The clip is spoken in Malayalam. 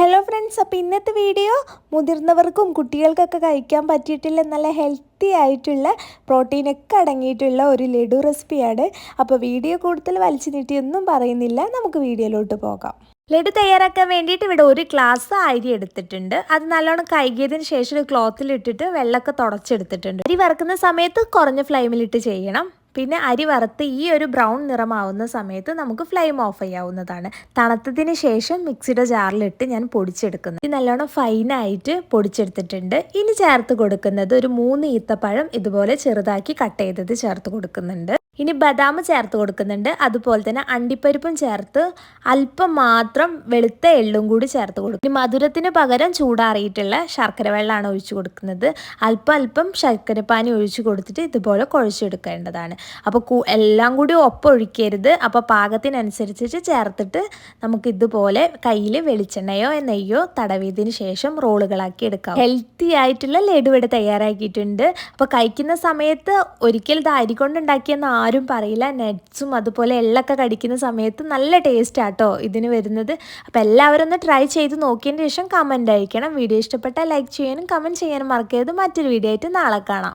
ഹലോ ഫ്രണ്ട്സ് അപ്പോൾ ഇന്നത്തെ വീഡിയോ മുതിർന്നവർക്കും കുട്ടികൾക്കൊക്കെ കഴിക്കാൻ പറ്റിയിട്ടില്ല നല്ല ഹെൽത്തി ആയിട്ടുള്ള പ്രോട്ടീനൊക്കെ അടങ്ങിയിട്ടുള്ള ഒരു ലഡു റെസിപ്പിയാണ് അപ്പോൾ വീഡിയോ കൂടുതൽ വലിച്ചു നീട്ടിയൊന്നും പറയുന്നില്ല നമുക്ക് വീഡിയോയിലോട്ട് പോകാം. ലഡു തയ്യാറാക്കാൻ വേണ്ടിയിട്ട് ഇവിടെ ഒരു ഗ്ലാസ് അരി എടുത്തിട്ടുണ്ട്. അത് നല്ലോണം കഴുകിയതിന് ശേഷം ഒരു ക്ലോത്തിൽ ഇട്ടിട്ട് വെള്ളമൊക്കെ തുടച്ചെടുത്തിട്ടുണ്ട്. അരി വറക്കുന്ന സമയത്ത് കുറഞ്ഞ ഫ്ലെയിമിലിട്ട് ചെയ്യണം. പിന്നെ അരി വറുത്ത് ഈ ഒരു ബ്രൗൺ നിറമാവുന്ന സമയത്ത് നമുക്ക് ഫ്ലെയിം ഓഫ് ചെയ്യാവുന്നതാണ്. തണുത്തതിന് ശേഷം മിക്സിയുടെ ജാറിലിട്ട് ഞാൻ പൊടിച്ചെടുക്കുന്നു. ഇത് നല്ലോണം ഫൈനായിട്ട് പൊടിച്ചെടുത്തിട്ടുണ്ട്. ഇനി ചേർത്ത് കൊടുക്കുന്നത് ഒരു മൂന്ന് ഈത്തപ്പഴം ഇതുപോലെ ചെറുതാക്കി കട്ട് ചെയ്തത് ചേർത്ത് കൊടുക്കുന്നുണ്ട്. ഇനി ബദാം ചേർത്ത് കൊടുക്കുന്നുണ്ട്. അതുപോലെ തന്നെ അണ്ടിപ്പരിപ്പും ചേർത്ത് അല്പം മാത്രം വെളുത്ത എള്ളും കൂടി ചേർത്ത് കൊടുക്കും. ഇനി മധുരത്തിന് പകരം ചൂടാറിയിട്ടുള്ള ശർക്കര വെള്ളമാണ് ഒഴിച്ചു കൊടുക്കുന്നത്. അല്പം അല്പം ശർക്കരപ്പാനി ഒഴിച്ചു കൊടുത്തിട്ട് ഇതുപോലെ കുഴച്ചെടുക്കേണ്ടതാണ്. അപ്പോൾ എല്ലാം കൂടി ഒപ്പൊഴിക്കരുത് അപ്പോൾ പാകത്തിനനുസരിച്ചിട്ട് ചേർത്തിട്ട് നമുക്ക് ഇതുപോലെ കയ്യിൽ വെളിച്ചെണ്ണയോ നെയ്യോ തടവിയതിന് ശേഷം റോളുകളാക്കി എടുക്കാം. ഹെൽത്തി ആയിട്ടുള്ള ലഡു ഇവിടെ തയ്യാറാക്കിയിട്ടുണ്ട്. അപ്പോൾ കഴിക്കുന്ന സമയത്ത് ഒരിക്കൽ ഇത് അരി കൊണ്ടുണ്ടാക്കിയെന്ന് പറയില്ല. നട്ട്സും അതുപോലെ എള്ളൊക്കെ കടിക്കുന്ന സമയത്ത് നല്ല ടേസ്റ്റ് ആട്ടോ ഇതിന് വരുന്നത്. അപ്പോൾ എല്ലാവരും ഒന്ന് ട്രൈ ചെയ്ത് നോക്കിയതിന് ശേഷം കമന്റ് അയക്കണം. വീഡിയോ ഇഷ്ടപ്പെട്ടാൽ ലൈക്ക് ചെയ്യാനും കമന്റ് ചെയ്യാനും മറക്കരുത്. മറ്റൊരു വീഡിയോ ആയിട്ട് നാളെ കാണാം.